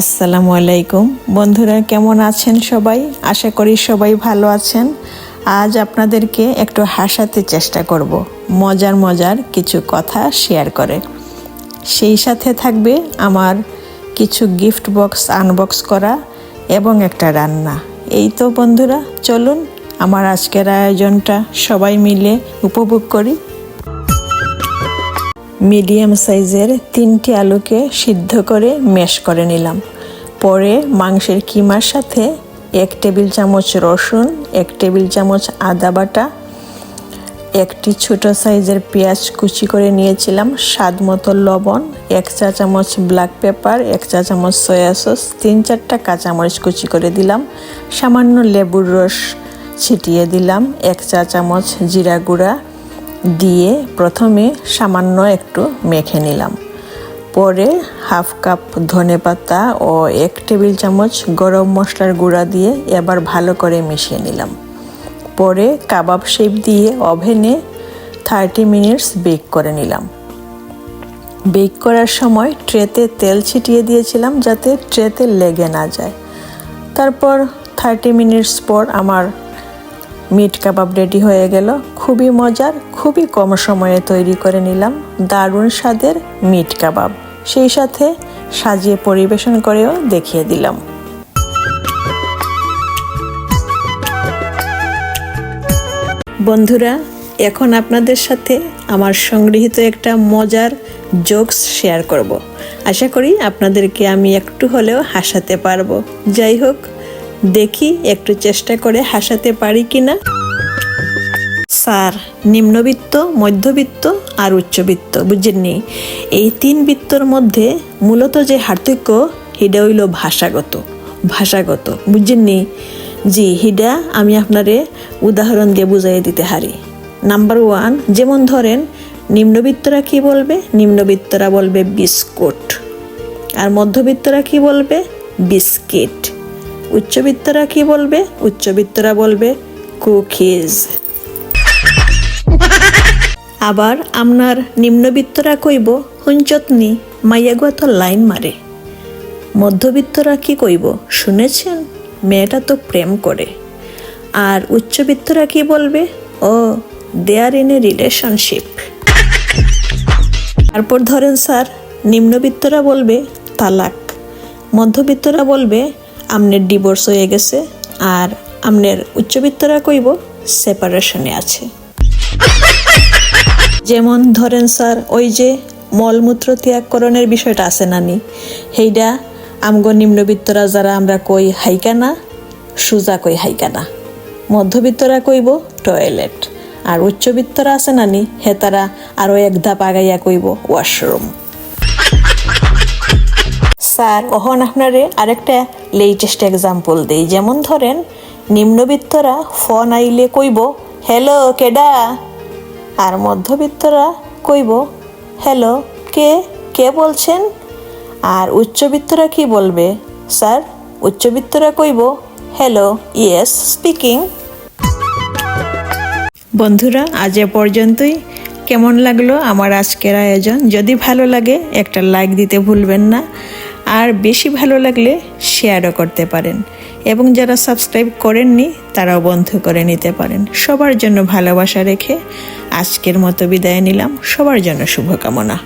আসসালামু আলাইকুম। বন্ধুরা, কেমন আছেন সবাই? আশা করি সবাই ভালো আছেন। আজ আপনাদেরকে একটু হাসাতে চেষ্টা করব, মজার মজার কিছু কথা শেয়ার করে। সেই সাথে থাকবে আমার কিছু গিফট বক্স আনবক্স করা এবং একটা রান্না। এই তো বন্ধুরা, চলুন আমার আজকের আয়োজনটা সবাই মিলে উপভোগ করি। মিডিয়াম সাইজের তিনটি আলুকে সিদ্ধ করে ম্যাশ করে নিলাম। পরে মাংসের কিমার সাথে এক টেবিল চামচ রসুন, এক টেবিল চামচ আদা বাটা, একটি ছোট সাইজের পেঁয়াজ কুচি করে নিয়েছিলাম স্বাদ মতো লবণ, এক চা চামচ ব্ল্যাক পেপার, এক চা চামচ সয়া সস, তিন চারটা কাঁচামরিচ কুচি করে দিলাম, সামান্য লেবুর রস ছিটিয়ে দিলাম, এক চা চামচ জিরা গুঁড়া দিয়ে প্রথমে সামান্য একটু মেখে নিলাম। পরে হাফ কাপ ধনে পাতা ও এক টেবিল চামচ গরম মশলার গুঁড়া দিয়ে এবার ভালো করে মিশিয়ে নিলাম। পরে কাবাব শেপ দিয়ে ওভেনে থার্টি মিনিটস বেক করে নিলাম। বেক করার সময় ট্রেতে তেল ছিটিয়ে দিয়েছিলাম যাতে ট্রেতে লেগে না যায়। তারপর থার্টি মিনিটস পর আমার মিট কাবাব রেডি হয়ে গেল। খুবই মজার, খুবই কম সময়ে তৈরি করে নিলাম দারুণ স্বাদের মিট কাবাব। সেই সাথে সাজিয়ে পরিবেশন করেও দেখিয়ে দিলাম। বন্ধুরা, এখন আপনাদের সাথে আমার সংগৃহীত একটা মজার জোকস শেয়ার করব। আশা করি আপনাদেরকে আমি একটু হলেও হাসাতে পারব। যাই হোক দেখি একটু চেষ্টা করে হাসাতে পারি কি না স্যার, নিম্নবিত্ত, মধ্যবিত্ত আর উচ্চবিত্ত, বুঝেননি? এই তিন বৃত্তর মধ্যে মূলত যে হার্থক্য, হিডা হইল ভাষাগত ভাষাগত, বুঝেননি? জি, হিডা আমি আপনারে উদাহরণ দিয়ে বুঝাই দিতে হারি। নাম্বার ওয়ান, যেমন ধরেন, নিম্নবিত্তরা কি বলবে? নিম্নবিত্তরা বলবে বিস্কুট। আর মধ্যবিত্তরা কি বলবে? বিস্কিট। উচ্চবিত্তরা কি বলবে? উচ্চবিত্তরা বলবে কুকিজ আবার আপনার নিম্নবিত্তরা কইব হুঞ্চতনি মাইয়াগুয়া তো লাইন মারে। মধ্যবিত্তরা কি কইব, শুনেছেন? মেয়েটা তো প্রেম করে। আর উচ্চবিত্তরা কি বলবে, ও দেয়ার ইন এ রিলেশনশিপ। তারপর ধরেন স্যার, নিম্নবিত্তরা বলবে, তালাক। মধ্যবিত্তরা বলবে আমনের ডিভোর্স হয়ে গেছে আর আমনের উচ্চবিত্তরা কইব সেপারেশনে আছে। যেমন ধরেন স্যার, ওই যে মলমূত্র ত্যাগকরণের বিষয়টা আছে নানি সেইটা আমগো নিম্নবিত্তরা যারা আমরা কই হাইকানা, সুজা কই হাইকানা। মধ্যবিত্তরা কইব টয়লেট আর উচ্চবিত্তরা আছে নানি হে তারা আরও এক ধাপ আগাইয়া কইব ওয়াশরুম স্যার ওহন আপনারে আরেকটা লেটেস্ট এক্সাম্পল দেই? যেমন ধরেন, নিম্নবিত্তরা ফোন আইলে কইব হ্যালো কেডা? আর মধ্যবিত্তরা কইব হ্যালো কে? কে বলছেন? আর উচ্চবিত্তরা কি বলবে? স্যার, উচ্চবিত্তরা কইব হ্যালো ইয়েস স্পিকিং বন্ধুরা, আজ এ পর্যন্তই। কেমন লাগল আমার আজকের আয়োজন? যদি ভালো লাগে, একটা লাইক দিতে ভুলবেন না। আর বেশি ভালো লাগলে শেয়ারও করতে পারেন। এবং যারা সাবস্ক্রাইব করেননি, তারাও বন্ধ করে নিতে পারেন। সবার জন্য ভালোবাসা রেখে আজকের মতো বিদায় নিলাম। সবার জন্য শুভকামনা।